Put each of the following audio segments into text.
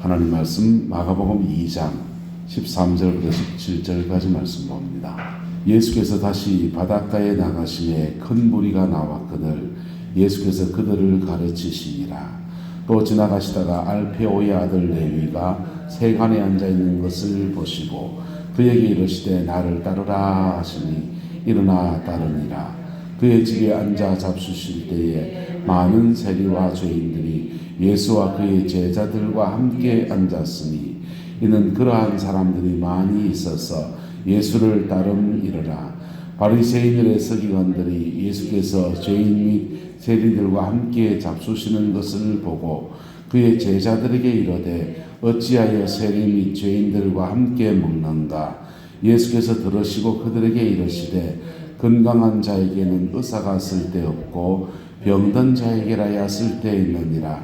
하나님 말씀 마가복음 2장 13절부터 17절까지 말씀 봅니다. 예수께서 다시 바닷가에 나가심에 큰 무리가 나왔거늘 예수께서 그들을 가르치시니라. 또 지나가시다가 알페오의 아들 레위가 세간에 앉아 있는 것을 보시고 그에게 이르시되 나를 따르라 하시니 일어나 따르니라. 그의 집에 앉아 잡수실 때에 많은 세리와 죄인들이 예수와 그의 제자들과 함께 앉았으니 이는 그러한 사람들이 많이 있어서 예수를 따름 이르라. 바리새인들의 서기관들이 예수께서 죄인 및 세리들과 함께 잡수시는 것을 보고 그의 제자들에게 이르되 어찌하여 세리 및 죄인들과 함께 먹는가 예수께서 들으시고 그들에게 이르시되 건강한 자에게는 의사가 쓸데없고 병든 자에게라야 쓸데있느니라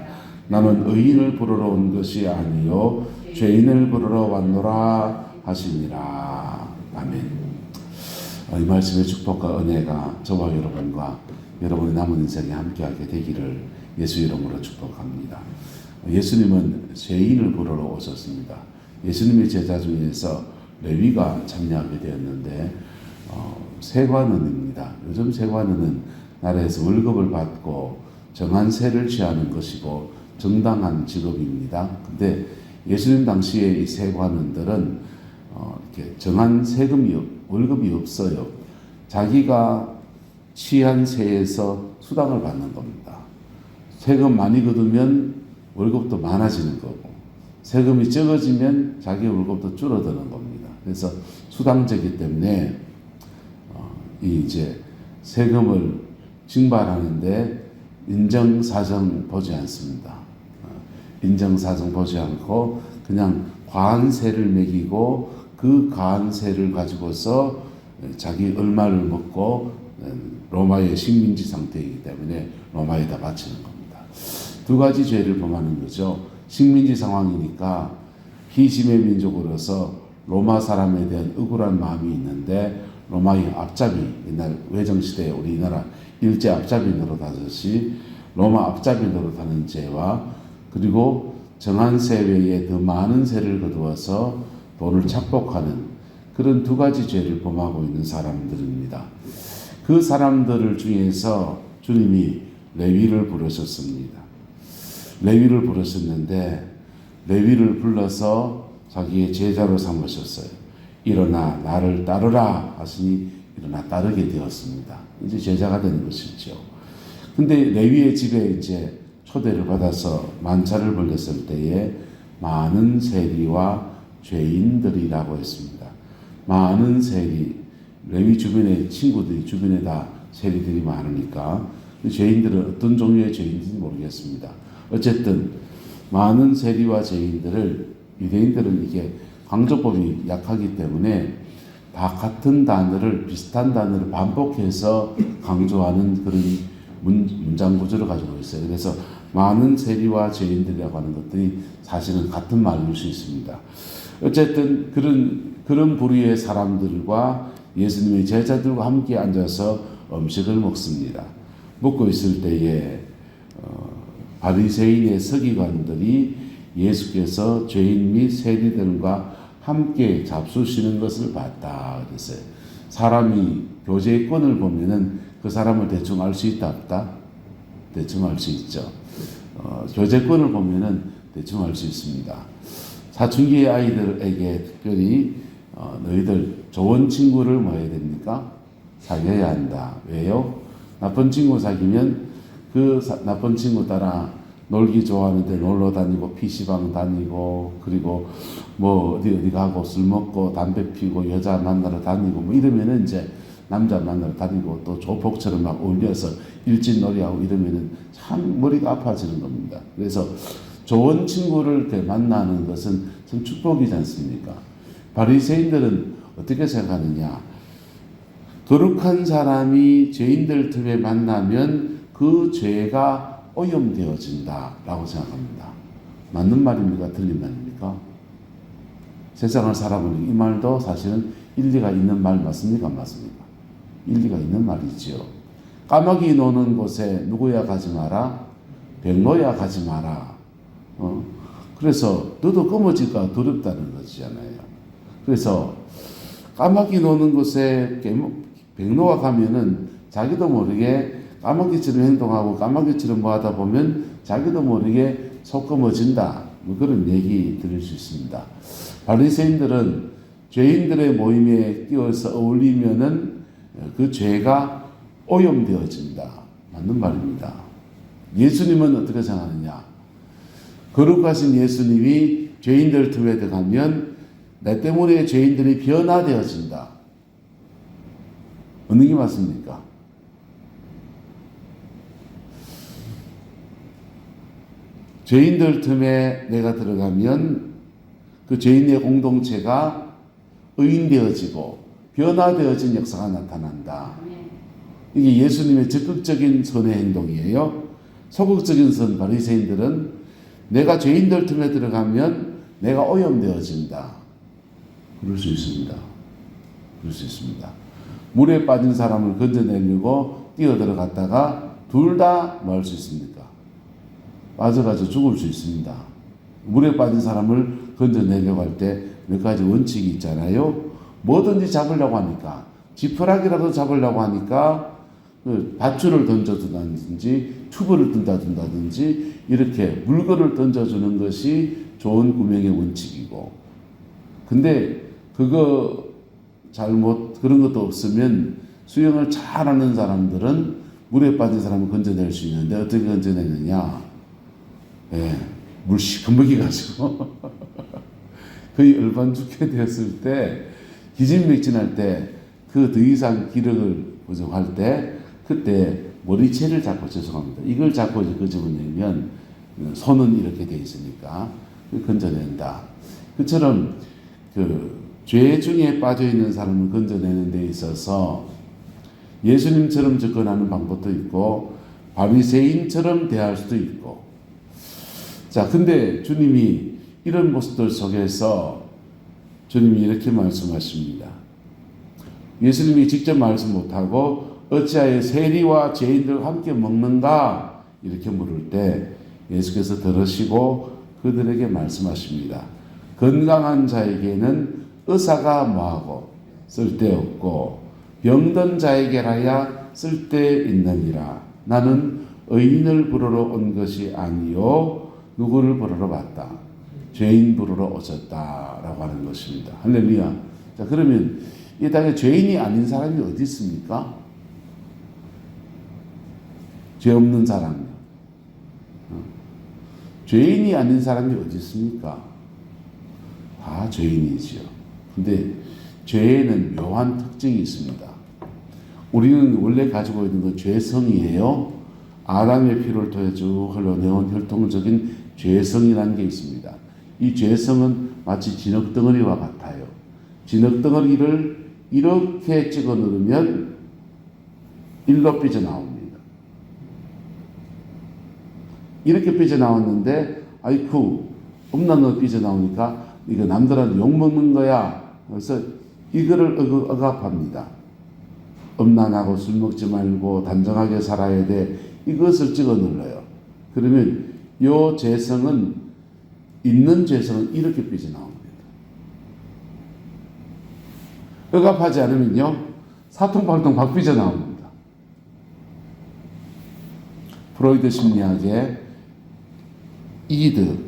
나는 의인을 부르러 온 것이 아니요 죄인을 부르러 왔노라 하시니라 아멘. 어, 이 말씀의 축복과 은혜가 저와 여러분과 여러분의 남은 인생에 함께하게 되기를 예수 이름으로 축복합니다. 예수님은 죄인을 부르러 오셨습니다. 예수님의 제자 중에서 레위가 참여하게 되었는데 어, 세관원입니다. 요즘 세관원은 나라에서 월급을 받고 정한 세를 취하는 것이고 정당한 직업입니다. 근데 예수님 당시에 이 세관원들은 어, 이렇게 정한 세금이 없- 월급이 없어요. 자기가 취한 세에서 수당을 받는 겁니다. 세금 많이 거두면 월급도 많아지는 거고 세금이 적어지면 자기 월급도 줄어드는 겁니다. 그래서 수당제기 때문에 어, 이 이제 세금을 징발하는데 인정사정 보지 않습니다. 어, 인정사정 보지 않고 그냥 관세를 매기고 그 관세를 가지고서 자기 얼마를 먹고 로마의 식민지 상태이기 때문에 로마에다 바치는 겁니다. 두 가지 죄를 범하는 거죠. 식민지 상황이니까 희심의 민족으로서 로마 사람에 대한 억울한 마음이 있는데 로마의 앞잡이 옛날 외정 시대에 우리나라 일제 앞잡이 노릇하듯이 로마 앞잡이 노릇하는 죄와 그리고 정한 세 외에 더 많은 세를 거두어서 돈을 착복하는 그런 두 가지 죄를 범하고 있는 사람들입니다. 그 사람들을 중에서 주님이 레위를 부르셨습니다. 레위를 부르셨는데 레위를 불러서 자기의 제자로 삼으셨어요. 일어나 나를 따르라 하시니 일어나 따르게 되었습니다. 이제 제자가 되는 것이죠. 근데 레위의 집에 이제 초대를 받아서 만찬을 벌렸을 때에 많은 세리와 죄인들이라고 했습니다. 많은 세리, 레위 주변에 친구들이 주변에 다 세리들이 많으니까 그 죄인들은 어떤 종류의 죄인인지 모르겠습니다. 어쨌든 많은 세리와 죄인들을 유대인들은 이게 강조법이 약하기 때문에 다 같은 단어를 비슷한 단어를 반복해서 강조하는 그런 문, 문장 구조를 가지고 있어요. 그래서 많은 세리와 죄인들이라고 하는 것들이 사실은 같은 말일 수 있습니다. 어쨌든 그런 그런 부류의 사람들과 예수님의 제자들과 함께 앉아서 음식을 먹습니다. 먹고 있을 때에 어, 바리새인의 서기관들이 예수께서 죄인 및 세리들과 함께 잡수시는 것을 봤다 그랬어요. 사람이 교제권을 보면은 그 사람을 대충 알 수 있다 없다? 대충 알 수 있죠. 어, 교제권을 보면은 대충 알 수 있습니다. 사춘기 아이들에게 특별히 어, 너희들 좋은 친구를 뭐 해야 됩니까? 사귀어야 한다. 왜요? 나쁜 친구 사귀면 그 사, 나쁜 친구 따라 놀기 좋아하는데 놀러 다니고 PC방 다니고 그리고 뭐 어디 어디 가고 술 먹고 담배 피고 여자 만나러 다니고 뭐 이러면은 이제 남자 만나러 다니고 또 조폭처럼 막 울려서 일진놀이하고 이러면은 참 머리가 아파지는 겁니다. 그래서 좋은 친구를 만나는 것은 참 축복이지 않습니까? 바리새인들은 어떻게 생각하느냐? 거룩한 사람이 죄인들 틈에 만나면 그 죄가 오염되어진다라고 생각합니다. 맞는 말입니까? 틀린 말입니까? 세상을 살아보니 이 말도 사실은 일리가 있는 말 맞습니까? 맞습니까? 일리가 있는 말이지요. 까마귀 노는 곳에 누구야 가지 마라? 백로야 가지 마라. 어? 그래서 너도 검어질까 두렵다는 거잖아요. 그래서 까마귀 노는 곳에 백로가 가면은 자기도 모르게 까마귀처럼 행동하고 까마귀처럼 뭐 하다 보면 자기도 모르게 속 검어진다. 뭐 그런 얘기 들을 수 있습니다. 바리새인들은 죄인들의 모임에 끼어서 어울리면은 그 죄가 오염되어진다. 맞는 말입니다. 예수님은 어떻게 생각하느냐? 거룩하신 예수님이 죄인들 틈에 들어가면 내 때문에 죄인들이 변화되어진다. 어느 게 맞습니까? 죄인들 틈에 내가 들어가면 그 죄인의 공동체가 의인되어지고 변화되어진 역사가 나타난다. 이게 예수님의 적극적인 선의 행동이에요. 소극적인 선 바리새인들은 내가 죄인들 틈에 들어가면 내가 오염되어진다. 그럴 수 있습니다. 그럴 수 있습니다. 물에 빠진 사람을 건져내려고 뛰어들어갔다가 둘다뭐할수 있습니까? 빠져가지고 죽을 수 있습니다. 물에 빠진 사람을 건져내려고 할 때 몇 가지 원칙이 있잖아요. 뭐든지 잡으려고 하니까 지푸라기라도 잡으려고 하니까 그 밧줄을 던져준다든지 튜브를 든다든지 이렇게 물건을 던져주는 것이 좋은 구명의 원칙이고 근데 그거 잘못 그런 것도 없으면 수영을 잘하는 사람들은 물에 빠진 사람을 건져낼 수 있는데 어떻게 건져내느냐 예, 물 시커멓게 가지고 거의 얼반 죽게 되었을 때 기진맥진할 때 그 더 이상 기력을 부족할 때 그때 머리채를 잡고 죄송합니다. 이걸 잡고 끄집어내면 손은 이렇게 돼 있으니까 건져낸다. 그처럼 그 죄 중에 빠져 있는 사람을 건져내는 데 있어서 예수님처럼 접근하는 방법도 있고 바리새인처럼 대할 수도 있고 자 근데 주님이 이런 모습들 속에서 주님이 이렇게 말씀하십니다. 예수님이 직접 말씀 못하고 어찌하여 세리와 죄인들과 함께 먹는가 이렇게 물을 때 예수께서 들으시고 그들에게 말씀하십니다. 건강한 자에게는 의사가 뭐하고 쓸데없고 병든 자에게라야 쓸데있느니라. 나는 의인을 부르러 온 것이 아니요 누구를 부르러 왔다. 죄인 부르러 오셨다라고 하는 것입니다. 할렐루야. 자 그러면 이 땅에 죄인이 아닌 사람이 어디 있습니까? 죄 없는 사람. 어? 죄인이 아닌 사람이 어디 있습니까? 다 죄인이지요. 근데 죄에는 묘한 특징이 있습니다. 우리는 원래 가지고 있는 건 죄성이에요. 아담의 피를 통해 쭉 흘러내온 혈통적인 죄성이라는 게 있습니다. 이 죄성은 마치 진흙덩어리와 같아요. 진흙덩어리를 이렇게 찍어 누르면 일로 삐져나옵니다. 이렇게 삐져나왔는데 아이쿠 엄나너 삐져나오니까 이거 남들한테 욕먹는 거야. 그래서 이거를 억- 억압합니다. 엄난하고 술 먹지 말고 단정하게 살아야 돼. 이것을 찍어 눌러요. 그러면 요 재성은 있는 재성은 이렇게 삐져나옵니다. 억압하지 않으면요 사통팔통 박 삐져나옵니다. 프로이드 심리학의 이드,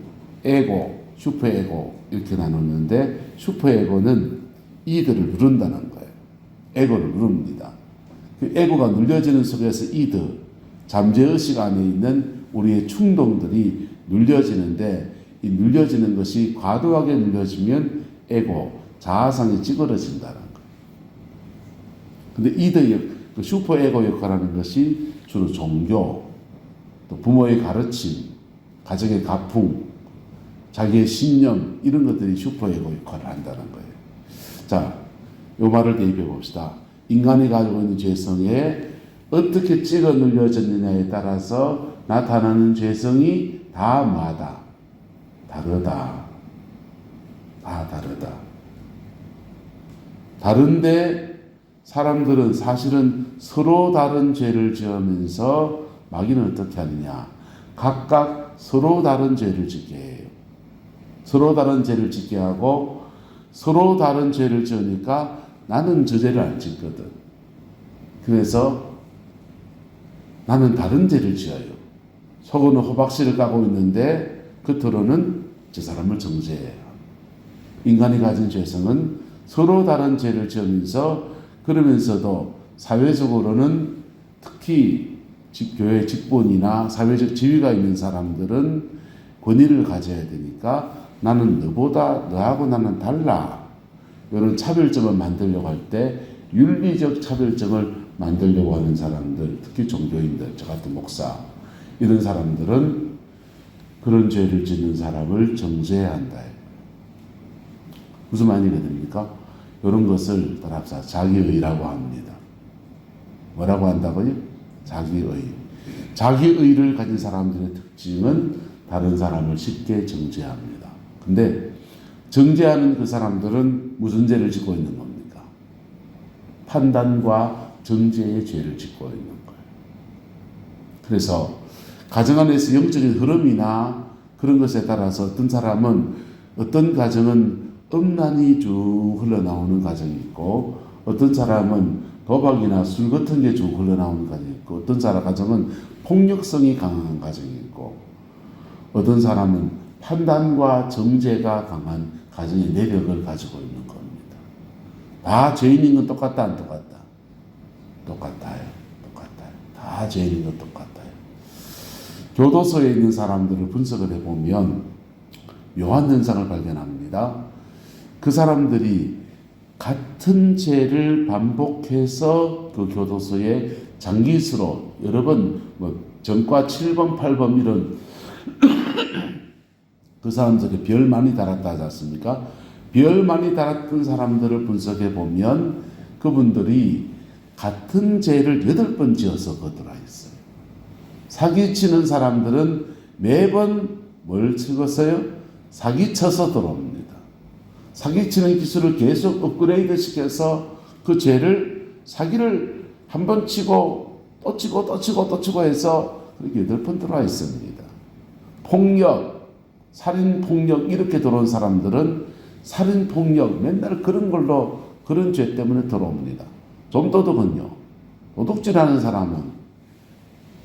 에고, 슈퍼에고 이렇게 나눴는데 슈퍼에고는 이드를 누른다는 거예요. 에고를 누릅니다. 그 에고가 눌려지는 속에서 이드, 잠재의식 안에 있는 우리의 충동들이 눌려지는데 이 눌려지는 것이 과도하게 눌려지면 에고, 자아상이 찌그러진다는 거예요. 근데 역, 그 슈퍼 에고 역할하는 것이 주로 종교, 또 부모의 가르침, 가정의 가풍, 자기의 신념 이런 것들이 슈퍼 에고 역할을 한다는 거예요. 자, 요 말을 대입해 봅시다. 인간이 가지고 있는 죄성에 어떻게 찍어 눌려졌느냐에 따라서 나타나는 죄성이 다 뭐하다? 다르다. 다 다르다. 다른데 사람들은 사실은 서로 다른 죄를 지으면서 마귀는 어떻게 하느냐? 각각 서로 다른 죄를 짓게 해요. 서로 다른 죄를 짓게 하고 서로 다른 죄를 지으니까 나는 저 죄를 안 짓거든. 그래서 나는 다른 죄를 지어요. 속으로는 호박씨를 까고 있는데 겉으로는 저 사람을 정죄해요. 인간이 가진 죄성은 서로 다른 죄를 지으면서 그러면서도 사회적으로는 특히 직- 교회 직분이나 사회적 지위가 있는 사람들은 권위를 가져야 되니까 나는 너보다 너하고 나는 달라. 이런 차별점을 만들려고 할 때 윤리적 차별점을 만들려고 하는 사람들, 특히 종교인들, 저 같은 목사 이런 사람들은 그런 죄를 짓는 사람을 정죄해야 한다. 무슨 말이거든요? 이런 것을 따라서 자기의라고 합니다. 뭐라고 한다고요? 자기의. 자기의를 가진 사람들의 특징은 다른 사람을 쉽게 정죄합니다. 근데 정죄하는 그 사람들은 무슨 죄를 짓고 있는 겁니까? 판단과 정죄의 죄를 짓고 있는 거예요. 그래서 가정 안에서 영적인 흐름이나 그런 것에 따라서 어떤 사람은 어떤 가정은 음란이 쭉 흘러나오는 가정이 있고 어떤 사람은 도박이나 술 같은 게 쭉 흘러나오는 가정이 있고 어떤 사람 가정은 폭력성이 강한 가정이 있고 어떤 사람은 판단과 정죄가 강한 가정의 내력을 가지고 있는 겁니다. 다 죄인인 건 똑같다 안 똑같다? 똑같아요. 똑같아요. 다 죄인인 건 똑같아요. 교도소에 있는 사람들을 분석을 해보면 묘한 현상을 발견합니다. 그 사람들이 같은 죄를 반복해서 그 교도소에 장기수로 여러 번뭐 전과 7번, 8번 이런 그 사람들이 별 많이 달았다 하지 않습니까? 별 많이 달았던 사람들을 분석해 보면 그분들이 같은 죄를 여덟 번 지어서 거들어 있어요. 사기치는 사람들은 매번 뭘 찍었어요? 사기쳐서 들어옵니다. 사기치는 기술을 계속 업그레이드 시켜서 그 죄를 사기를 한 번 치고 또 치고 또 치고 또 치고 해서 그렇게 여덟 번 들어와 있습니다. 폭력, 살인 폭력 이렇게 들어온 사람들은 살인 폭력 맨날 그런 걸로 그런 죄 때문에 들어옵니다. 좀 도둑은요. 도둑질하는 사람은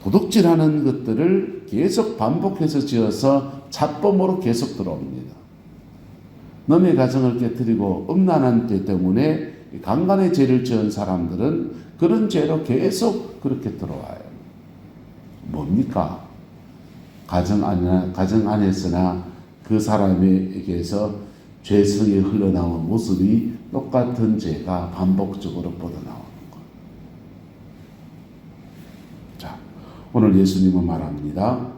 도둑질하는 것들을 계속 반복해서 지어서 자범으로 계속 들어옵니다. 남의 가정을 깨뜨리고 음란한 죄 때문에 강간의 죄를 지은 사람들은 그런 죄로 계속 그렇게 들어와요. 뭡니까? 가정 안에 가정 안에서나 그 사람에게서 죄성이 흘러나온 모습이 똑같은 죄가 반복적으로 뻗어나오는 것. 자, 오늘 예수님은 말합니다.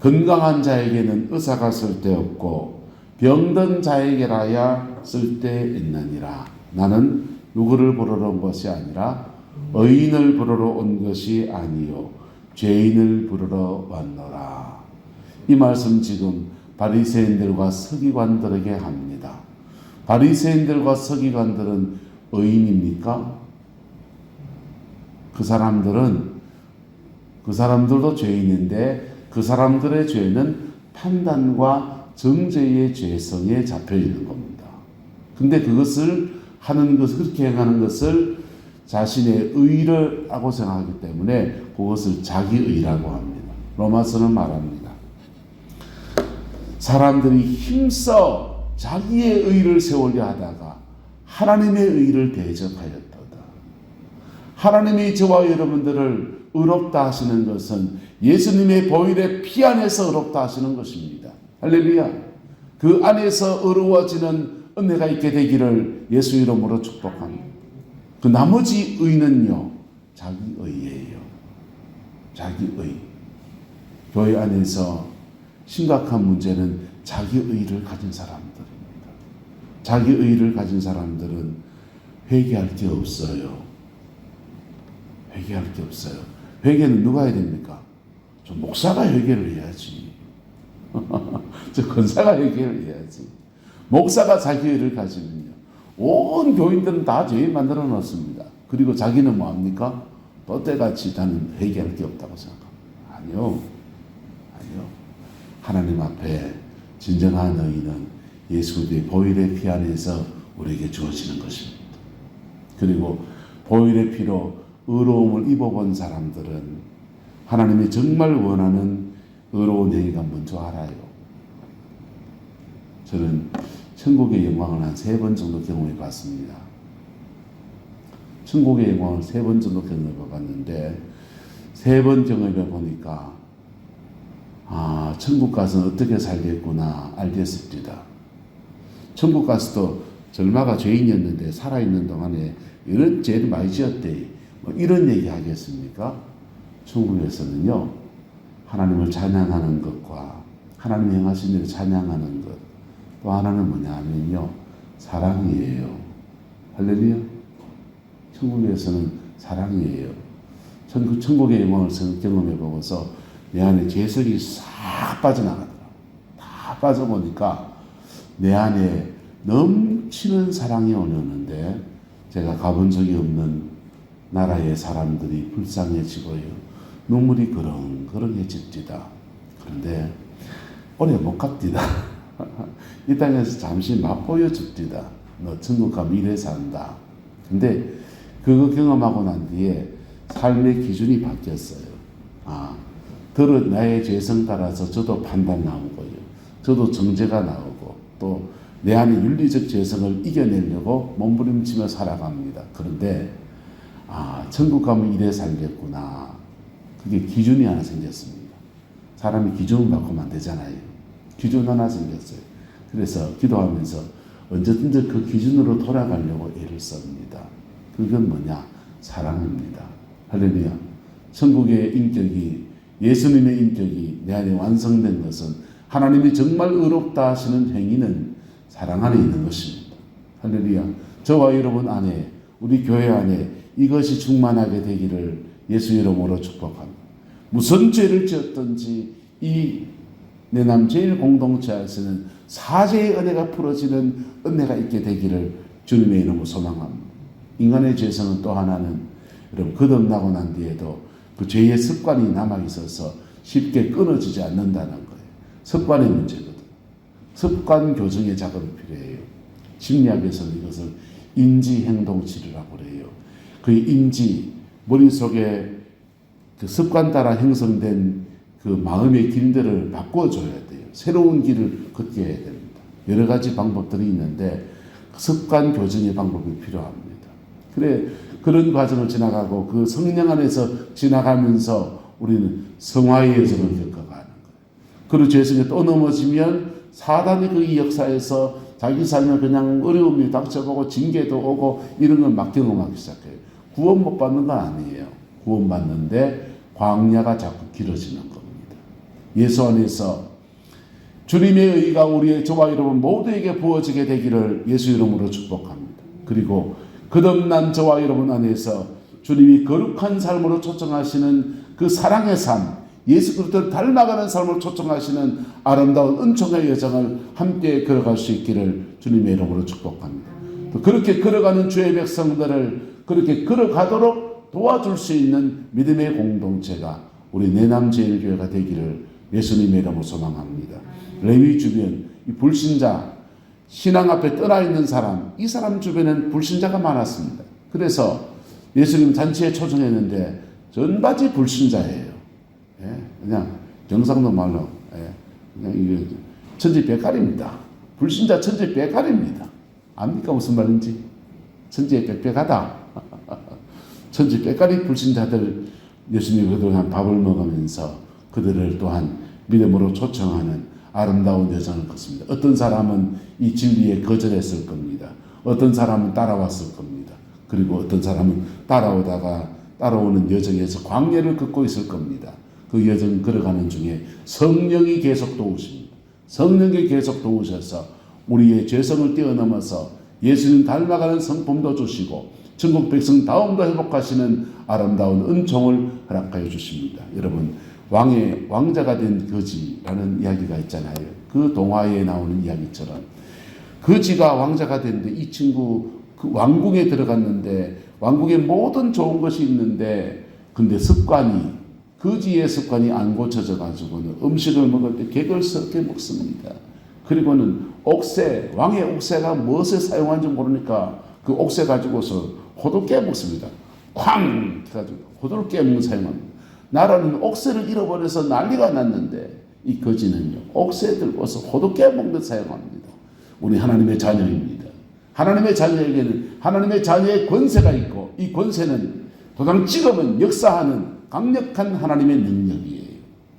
건강한 자에게는 의사가 쓸데없고 병든 자에게라야 쓸데있느니라. 나는 누구를 부르러 온 것이 아니라 의인을 부르러 온 것이 아니요 죄인을 부르러 왔노라. 이 말씀 지금 바리새인들과 서기관들에게 합니다. 바리새인들과 서기관들은 의인입니까? 그 사람들은 그 사람들도 죄인인데 그 사람들의 죄는 판단과 정죄의 죄성에 잡혀 있는 겁니다. 근데 그것을 하는 것을 그렇게 행하는 것을 자신의 의라고 생각하기 때문에 그것을 자기의라고 합니다. 로마서는 말합니다. 사람들이 힘써 자기의 의를 세우려 하다가 하나님의 의를 대적하였도다. 하나님이 저와 여러분들을 의롭다 하시는 것은 예수님의 보혈의 피 안에서 의롭다 하시는 것입니다. 할렐루야. 그 안에서 의로워지는 은혜가 있게 되기를 예수 이름으로 축복합니다. 그 나머지 의는요, 자기 의예요. 자기 의. 교회 안에서 심각한 문제는 자기 의를 가진 사람들입니다. 자기 의를 가진 사람들은 회개할 게 없어요. 회개할 게 없어요. 회개는 누가 해야 됩니까? 저 목사가 회개를 해야지. 저 권사가 회개를 해야지. 목사가 자기 의를 가지면요. 온 교인들은 다 죄인 만들어 놓습니다. 그리고 자기는 뭐합니까? 롯데같이 나는 회개할 게 없다고 생각합니다. 아니요. 아니요. 하나님 앞에 진정한 의는 예수 그리스도의 보혈의 피 안에서 우리에게 주어지는 것입니다. 그리고 보혈의 피로 의로움을 입어본 사람들은 하나님이 정말 원하는 의로운 행위가 뭔지 알아요. 저는 천국의 영광을 한 세 번 정도 경험해 봤습니다. 천국의 영광을 세 번 정도 경험해 봤는데 세 번 경험해 보니까 아 천국 가서 어떻게 살겠구나 알겠습니다. 천국 가서도 절마가 죄인이었는데 살아있는 동안에 이런 죄를 많이 지었대. 뭐 이런 얘기 하겠습니까? 천국에서는요, 하나님을 찬양하는 것과 하나님 행하신 일을 찬양하는 것, 또 하나는 뭐냐 하면요, 사랑이에요. 할렐루야. 천국에서는 사랑이에요. 천국, 천국의 영광을 경험해 보고서 내 안에 죄성이 싹 빠져나가더라. 다 빠져보니까 내 안에 넘치는 사랑이 오는데 제가 가본 적이 없는 나라의 사람들이 불쌍해지고요. 눈물이 그렁그렁해집니다. 그런데 오래 못 갑니다. 이 땅에서 잠시 맛보여 줍니다. 너 천국 가면 이래 산다. 근데 그거 경험하고 난 뒤에 삶의 기준이 바뀌었어요. 아, 들어 나의 죄성 따라서 저도 판단 나오고요. 저도 정죄가 나오고 또 내 안에 윤리적 죄성을 이겨내려고 몸부림치며 살아갑니다. 그런데 아 천국 가면 이래 살겠구나. 그게 기준이 하나 생겼습니다. 사람이 기준을 바꾸면 안 되잖아요. 기준 하나 생겼어요. 그래서 기도하면서 언제든지 그 기준으로 돌아가려고 애를 씁니다. 그건 뭐냐? 사랑입니다. 할렐루야. 천국의 인격이 예수님의 인격이 내 안에 완성된 것은 하나님이 정말 의롭다 하시는 행위는 사랑 안에 있는 것입니다. 할렐루야. 저와 여러분 안에 우리 교회 안에 이것이 충만하게 되기를 예수 이름으로 축복합니다. 무슨 죄를 지었든지 이 내남 제일 공동체에서는 사죄의 은혜가 풀어지는 은혜가 있게 되기를 주님의 이름으로 소망합니다. 인간의 죄성은 또 하나는 여러분 거듭나고 난 뒤에도 그 죄의 습관이 남아 있어서 쉽게 끊어지지 않는다는 거예요. 습관의 문제거든. 습관 교정의 작업이 필요해요. 심리학에서는 이것을 인지 행동 치료라고 그래요. 그 인지 머릿속에 그 습관 따라 형성된 그 마음의 길들을 바꿔줘야 돼요. 새로운 길을 걷게 해야 됩니다. 여러 가지 방법들이 있는데 습관 교정의 방법이 필요합니다. 그래 그런 과정을 지나가고 그 성령 안에서 지나가면서 우리는 성화의 여정을 겪어가는 거예요. 그리고 죄성에 또 넘어지면 사단이 그 역사에서 자기 삶에 그냥 어려움이 닥쳐보고 징계도 오고 이런 걸 막 경험하기 시작해요. 구원 못 받는 건 아니에요. 구원 받는데 광야가 자꾸 길어지는 겁니다. 예수 안에서 주님의 의가 우리의 저와 여러분 모두에게 부어지게 되기를 예수 이름으로 축복합니다. 그리고 거듭난 저와 여러분 안에서 주님이 거룩한 삶으로 초청하시는 그 사랑의 삶, 예수 그리스도를 닮아가는 삶을 초청하시는 아름다운 은총의 여정을 함께 걸어갈 수 있기를 주님의 이름으로 축복합니다. 또 그렇게 걸어가는 주의 백성들을 그렇게 걸어가도록 도와줄 수 있는 믿음의 공동체가 우리 내남제일교회가 되기를 예수님의 이름으로 소망합니다. 레위 주변 이 불신자 신앙 앞에 떠나 있는 사람 이 사람 주변엔 불신자가 많았습니다. 그래서 예수님 잔치에 초청했는데 전바지 불신자예요. 예, 그냥 경상도 말로 예, 그냥 이게 천지백갈입니다. 불신자 천지백갈입니다. 압니까 무슨 말인지? 천지백백하다. 천지백갈이 불신자들 예수님이 그동안 밥을 먹으면서 그들을 또한 믿음으로 초청하는 아름다운 여정을 걷습니다. 어떤 사람은 이 진리에 거절했을 겁니다. 어떤 사람은 따라왔을 겁니다. 그리고 어떤 사람은 따라오다가 따라오는 여정에서 광야를 걷고 있을 겁니다. 그 여정 걸어가는 중에 성령이 계속 도우십니다. 성령이 계속 도우셔서 우리의 죄성을 뛰어넘어서 예수님 닮아가는 성품도 주시고 천국 백성 다음도 회복하시는 아름다운 은총을 허락하여 주십니다. 여러분 왕의 왕자가 된 거지라는 이야기가 있잖아요. 그 동화에 나오는 이야기처럼 거지가 왕자가 됐는데 이 친구 그 왕궁에 들어갔는데 왕궁에 모든 좋은 것이 있는데 근데 습관이 거지의 습관이 안 고쳐져 가지고는 음식을 먹을 때 개걸스럽게 먹습니다. 그리고는 옥새, 왕의 옥새가 무엇에 사용하는지 모르니까 그 옥새 가지고서 호두 깨먹습니다. 쾅! 해가지고 호두를 깨먹는 사용합니다. 나라는 옥새를 잃어버려서 난리가 났는데 이 거지는요, 옥새 들고서 호두 깨먹는 사용합니다. 우리 하나님의 자녀입니다. 하나님의 자녀에게는 하나님의 자녀의 권세가 있고 이 권세는 도장 찍으면 역사하는 강력한 하나님의 능력이에요.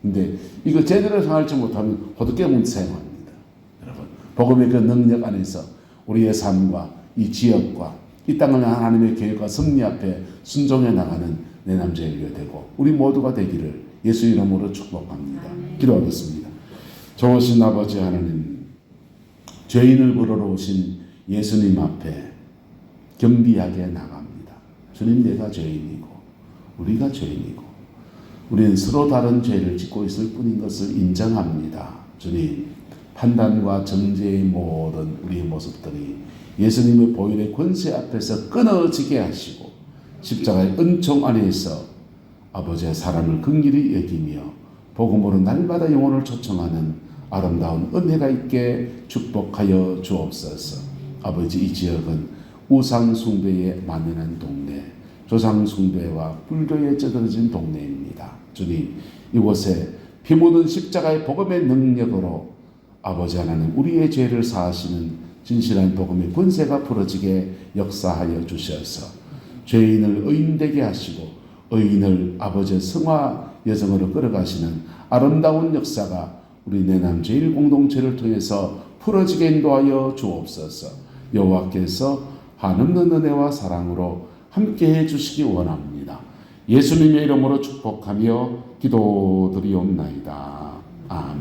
근데 이거 제대로 생각하지 못하면 호두깨 문 사용합니다. 여러분, 복음의 그 능력 안에서 우리의 삶과 이 지역과 이 땅을 하나님의 계획과 섭리 앞에 순종해 나가는 내 남자에게 되고 우리 모두가 되기를 예수 이름으로 축복합니다. 기도하겠습니다. 좋으신 아버지 하나님, 죄인을 부르러 오신 예수님 앞에 겸비하게 나갑니다. 주님 내가 죄인이고 우리가 죄인이고 우리는 서로 다른 죄를 짓고 있을 뿐인 것을 인정합니다. 주님 판단과 정죄의 모든 우리의 모습들이 예수님의 보혈의 권세 앞에서 끊어지게 하시고 십자가의 은총 안에서 아버지의 사람을 긍휼히 여기며 복음으로 날마다 영혼을 초청하는 아름다운 은혜가 있게 축복하여 주옵소서. 아버지 이 지역은 우상 숭배에 만연한 동네, 조상 숭배와 불교에 쩌들어진 동네입니다. 주님, 이곳에 피 묻은 십자가의 복음의 능력으로 아버지 하나님 우리의 죄를 사하시는 진실한 복음의 권세가 풀어지게 역사하여 주셔서 죄인을 의인되게 하시고 의인을 아버지의 성화 여정으로 끌어가시는 아름다운 역사가 우리 내남 제일 공동체를 통해서 풀어지게 인도하여 주옵소서. 여호와께서 한없는 은혜와 사랑으로 함께해 주시기 원합니다. 예수님의 이름으로 축복하며 기도드리옵나이다. 아멘.